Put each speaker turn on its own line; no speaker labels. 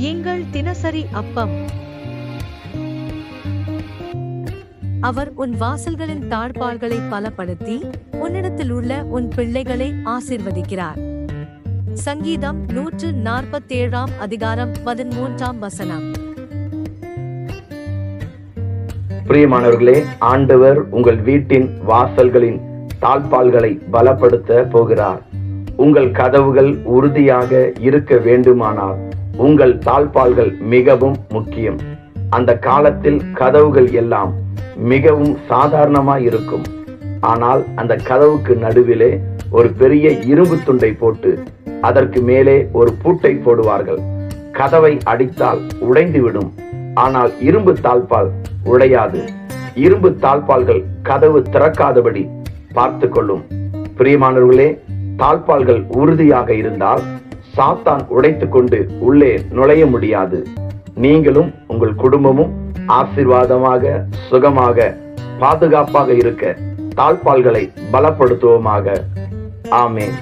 எங்கள் தினசரி அப்பம். அவர் உன் வாசல்களின் தாழ்பாள்களை பலப்படுத்தி உன்னிடத்தில் உள்ள உன் பிள்ளைகளை ஆசிர்வதிக்கிறார். சங்கீதம் நூற்று நாற்பத்தேழாம் அதிகாரம் பதிமூன்றாம் வசனம்.
பிரியமானவர்களே ஆண்டவர் உங்கள் வீட்டின் வாசல்களின் தாழ்பால்களை பலப்படுத்த போகிறார். உங்கள் கதவுகள் உறுதியாக இருக்க வேண்டுமானால் உங்கள் தாழ்பால்கள் மிகவும் முக்கியம். அந்த காலத்தில் கதவுகள் எல்லாம் மிகவும் சாதாரணமாக இருக்கும். ஆனால் அந்த கதவுக்கு நடுவிலே ஒரு பெரிய இரும்பு துண்டை போட்டு அதற்கு மேலே ஒரு பூட்டை போடுவார்கள். கதவை அடித்தால் உடைந்துவிடும் ஆனால் இரும்பு தாழ்பால் உடையாது. இரும்பு தாழ்பால்கள் கதவு திறக்காதபடி பார்த்து கொள்ளும். பிரியமானவர்களே தாழ்பால்கள் உறுதியாக இருந்தால் சாத்தான் உடைத்துக்கொண்டு உள்ளே நுழைய முடியாது. நீங்களும் உங்கள் குடும்பமும் ஆசிர்வாதமாக சுகமாக பாதுகாப்பாக இருக்க தாழ்பால்களை பலப்படுத்துவோமாக. ஆமேன்.